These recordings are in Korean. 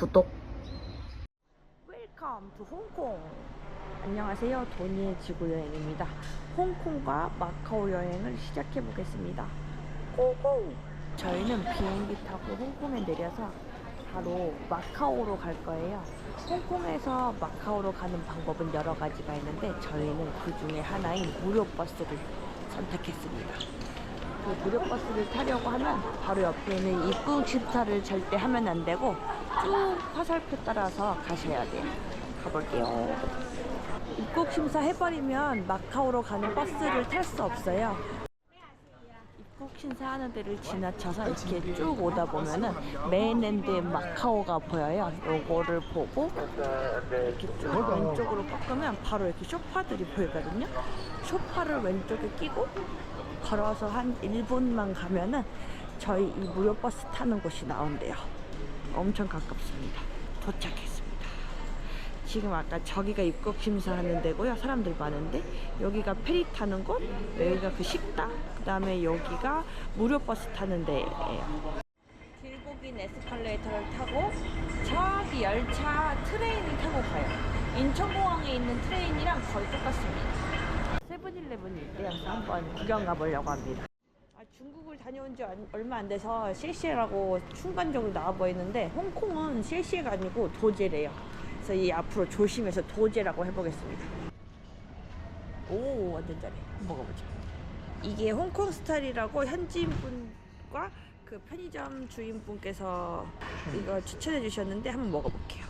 구독. 웰컴 투 홍콩. 안녕하세요. 도니의 지구 여행입니다. 홍콩과 마카오 여행을 시작해 보겠습니다. 고고. 저희는 비행기 타고 홍콩에 내려서 바로 마카오로 갈 거예요. 홍콩에서 마카오로 가는 방법은 여러 가지가 있는데 저희는 그 중에 하나인 무료 버스를 선택했습니다. 그 무료 버스를 타려고 하면 바로 옆에 있는 입국 심사를 절대 하면 안 되고 쭉 화살표 따라서 가셔야 돼요. 가볼게요. 입국 심사 해버리면 마카오로 가는 버스를 탈 수 없어요. 입국 심사하는 데를 지나쳐서 이렇게 쭉 오다 보면은 메인랜드의 마카오가 보여요. 요거를 보고 이렇게 쭉 왼쪽으로 꺾으면 바로 이렇게 쇼파들이 보이거든요. 쇼파를 왼쪽에 끼고 걸어서 한 1분만 가면은 저희 이 무료 버스 타는 곳이 나온대요. 엄청 가깝습니다. 도착했습니다. 지금 아까 저기가 입국 심사하는 데고요. 사람들 많은데 여기가 페리 타는 곳, 여기가 그 식당, 그 다음에 여기가 무료 버스 타는 데예요. 길고 긴 에스컬레이터를 타고 저기 열차 트레인을 타고 가요. 인천공항에 있는 트레인이랑 거의 똑같습니다. 세븐일레븐이 있대요. 한번 구경 가보려고 합니다. 아, 중국을 다녀온 지 안- 얼마 안 돼서 실시라고 순간적으로 나와 보이는데 홍콩은 실시가 아니고 도제래요. 그래서 이 앞으로 조심해서 도제라고 해보겠습니다. 오 완전 잘해. 먹어보자. 이게 홍콩 스타일이라고 현지인분과 그 편의점 주인분께서 이거 추천해 주셨는데 한번 먹어볼게요.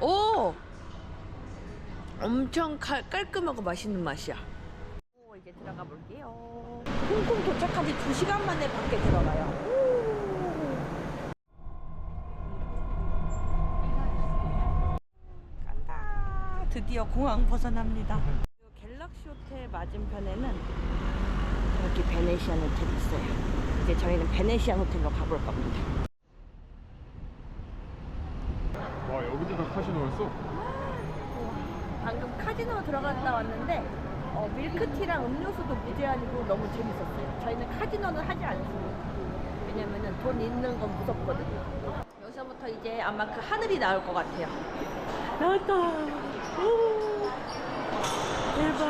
오! 엄청 칼, 깔끔하고 맛있는 맛이야. 오, 이제 들어가 볼게요. 홍콩 도착한 지 2시간 만에 밖에 들어가요. 오. 간다. 드디어 공항 벗어납니다. 갤럭시 호텔 맞은편에는 여기 베네시안 호텔이 있어요. 이제 저희는 베네시안 호텔로 가볼 겁니다. 와 여기도 다 카지노였어? 방금 카지노 들어갔다 왔는데 어, 밀크티랑 음료수도 무제한이고 너무 재밌었어요. 저희는 카지노는 하지 않습니다. 왜냐면은 돈 있는 건 무섭거든요. 여기서부터 이제 아마 그 하늘이 나올 것 같아요. 나왔다. 오, 대박.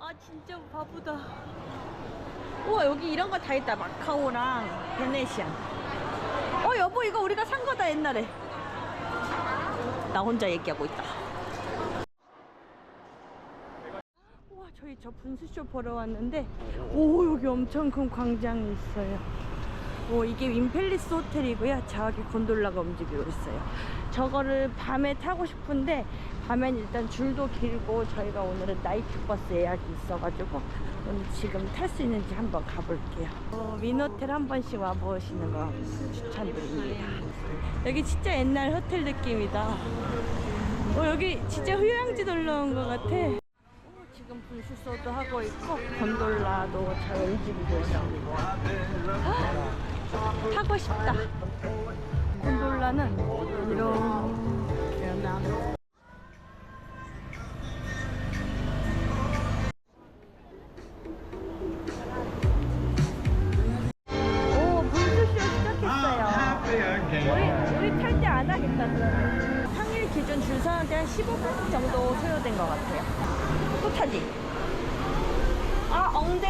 아 진짜 바보다. 우와 여기 이런 거 다 있다. 마카오랑 베네시안. 어 여보 이거 우리가 산 거다 옛날에. 나 혼자 얘기하고 있다. 와 저희 저 분수쇼 보러 왔는데 오 여기 엄청 큰 광장이 있어요. 오 이게 윈펠리스 호텔이고요. 저기 곤돌라가 움직이고 있어요. 저거를 밤에 타고 싶은데 밤엔 일단 줄도 길고 저희가 오늘은 나이트 버스 예약이 있어가지고 오늘 지금 탈 수 있는지 한번 가볼게요. 어, 윈호텔 한 번씩 와보시는 거 추천드립니다. 여기 진짜 옛날 호텔 느낌이다. 어, 여기 진짜 휴양지 놀러 온 것 같아 분수쇼도 하고 있고 곤돌라도 잘 움직이고 있어 헉, 타고 싶다. 곤돌라는 이런 평일 기준 줄 서는데 한 15분 정도 소요된 것 같아요. 또 타지 아 엉댕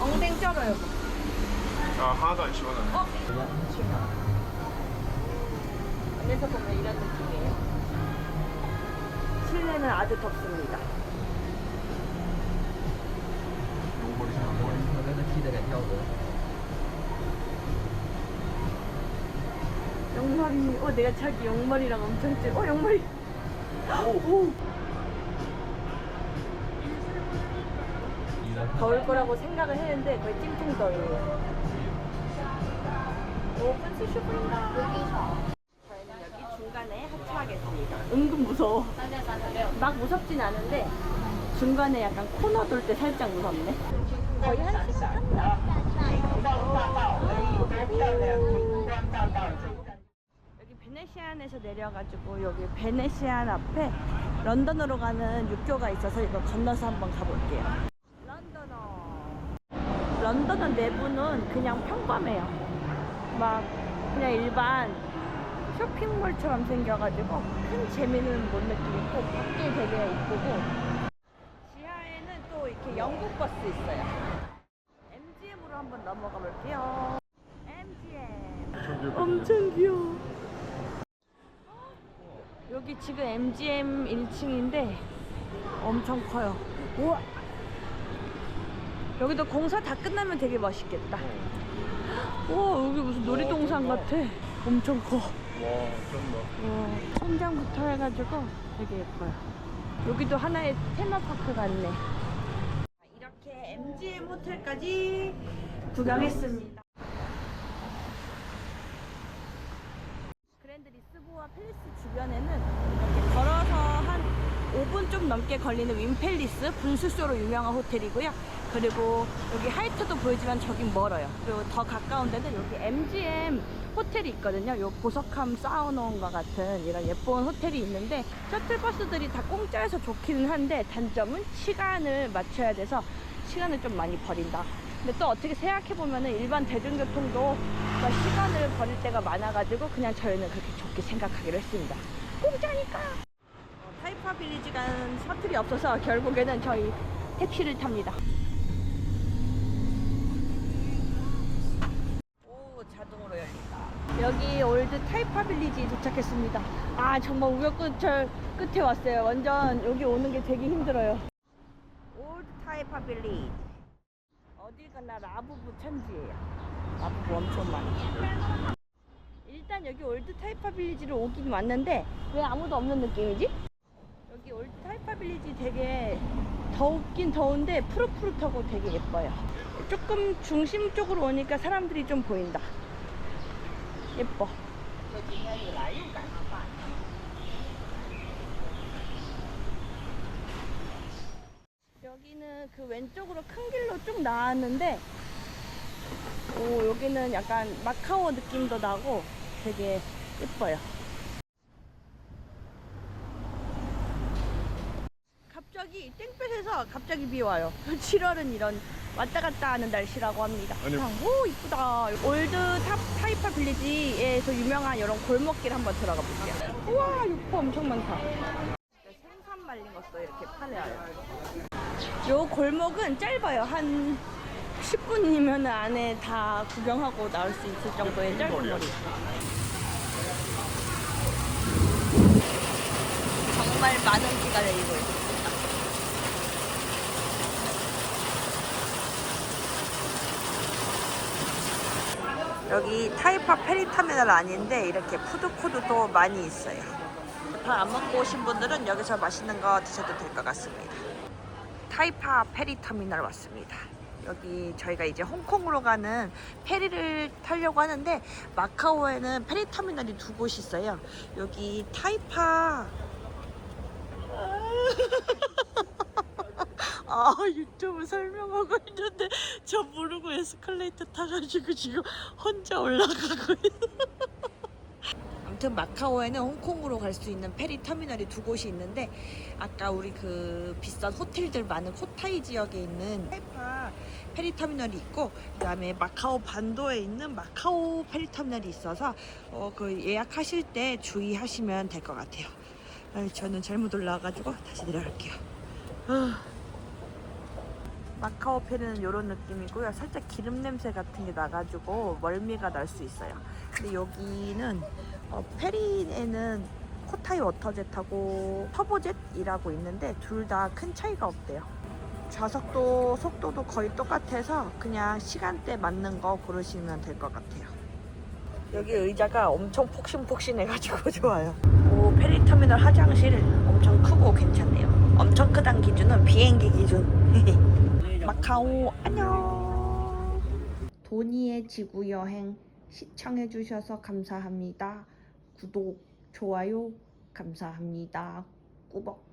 엉댕 쩔어요 아 하나도 안 시원하네 어? 안에서 보면 이런 느낌이에요 실내는 아주 덥습니다 용머리 장머리 跟他踢的脸跳的。 영머리 어 내가 자기 영머리랑 엄청 찔. 어 영머리 오. 더울 거라고 생각을 했는데 거의 찜통 더워요. 오픈 수슈프인가 저희는 여기 중간에 하차하겠습니다. 은근 무서워. 막 무섭진 않은데 중간에 약간 코너 돌 때 살짝 무섭네. 거의 한 시간. 여기 베네시안에서 내려가지고 여기 베네시안 앞에 런던으로 가는 육교가 있어서 이거 건너서 한번 가볼게요. 런던은 내부는 그냥 평범해요. 막 그냥 일반 쇼핑몰처럼 생겨가지고 큰 재미는 못 느끼고 밖에 되게 이쁘고 지하에는 또 이렇게 영국 버스 있어요. MGM으로 한번 넘어가 볼게요. MGM. 엄청 귀여워. 여기 지금 MGM 1층인데 엄청 커요. 우와. 여기도 공사 다 끝나면 되게 멋있겠다. 우와 여기 무슨 놀이동산 같아. 엄청 커. 와, 쩐다. 와, 천장부터 해가지고 되게 예뻐요. 여기도 하나의 테마파크 같네. 이렇게 MGM 호텔까지 구경했습니다. 그랜드 리스보아 팰리스 주변에는 이렇게 5분 좀 넘게 걸리는 윈팰리스 분수쇼로 유명한 호텔이고요. 그리고 여기 하이트도 보이지만 저긴 멀어요. 그리고 더 가까운 데는 여기 MGM 호텔이 있거든요. 요 보석함 쌓아놓은 것 같은 이런 예쁜 호텔이 있는데 셔틀버스들이 다 공짜여서 좋기는 한데 단점은 시간을 맞춰야 돼서 시간을 좀 많이 버린다. 근데 또 어떻게 생각해보면은 일반 대중교통도 막 시간을 버릴 때가 많아가지고 그냥 저희는 그렇게 좋게 생각하기로 했습니다. 공짜니까! 어, 타이파 빌리지 가는 셔틀이 없어서 결국에는 저희 택시를 탑니다. 오, 자동으로 열린다. 여기 올드 타이파 빌리지 도착했습니다. 아, 정말 우여곡절 끝에 왔어요. 완전 여기 오는 게 되게 힘들어요. 올드 타이파 빌리지. 어딜 가나 라부부 천지예요. 라부부 엄청 많아. 일단 여기 올드 타이파 빌리지를 오긴 왔는데 왜 아무도 없는 느낌이지? 여기 올드 타이파 빌리지 되게 더웠긴 더운데 푸릇푸릇하고 되게 예뻐요. 조금 중심 쪽으로 오니까 사람들이 좀 보인다. 예뻐. 여기는 그 왼쪽으로 큰 길로 쭉 나왔는데 오 여기는 약간 마카오 느낌도 나고 되게 예뻐요. 갑자기 땡볕에서 갑자기 비 와요. 7월은 이런 왔다 갔다 하는 날씨라고 합니다. 아니요. 아, 오 이쁘다. 올드 탑 타이파 빌리지에서 유명한 이런 골목길 한번 들어가 볼게요. 우와 육포 엄청 많다. 생선 말린 것도 이렇게 팔아요. 요 골목은 짧아요. 한 10분이면 안에 다 구경하고 나올 수 있을 정도의 짧은 거리. 정말 많은 비가 내리고 있습니 여기 타이파 페리터미널 아닌데 이렇게 푸드코드도 많이 있어요. 밥안 먹고 오신 분들은 여기서 맛있는 거 드셔도 될 것 같습니다. 타이파 페리터미널 왔습니다. 여기 저희가 이제 홍콩으로 가는 페리를 타려고 하는데 마카오에는 페리 터미널이 두 곳이 있어요. 여기 타이파 아 유튜브 설명하고 있는데 저 모르고 에스컬레이터 타가지고 지금 혼자 올라가고 있어. 아무튼 마카오에는 홍콩으로 갈 수 있는 페리 터미널이 두 곳이 있는데 아까 우리 그 비싼 호텔들 많은 코타이 지역에 있는 타이파 페리 터미널이 있고 그다음에 마카오 반도에 있는 마카오 페리 터미널이 있어서 어, 그 예약하실 때 주의하시면 될 것 같아요. 아, 저는 잘못 올라와가지고 다시 내려갈게요. 아. 마카오 페리는 이런 느낌이고요. 살짝 기름 냄새 같은 게 나가지고 멀미가 날 수 있어요. 근데 여기는 어, 페리에는 코타이 워터젯하고 터보젯이라고 있는데 둘 다 큰 차이가 없대요. 좌석도 속도도 거의 똑같아서 그냥 시간대 맞는 거 고르시면 될 것 같아요. 여기 의자가 엄청 폭신폭신해가지고 좋아요. 오 페리터미널 화장실 엄청 크고 괜찮네요. 엄청 크단 기준은 비행기 기준. 마카오 안녕. 도니의 지구 여행 시청해 주셔서 감사합니다. 구독, 좋아요 감사합니다. 꾸벅.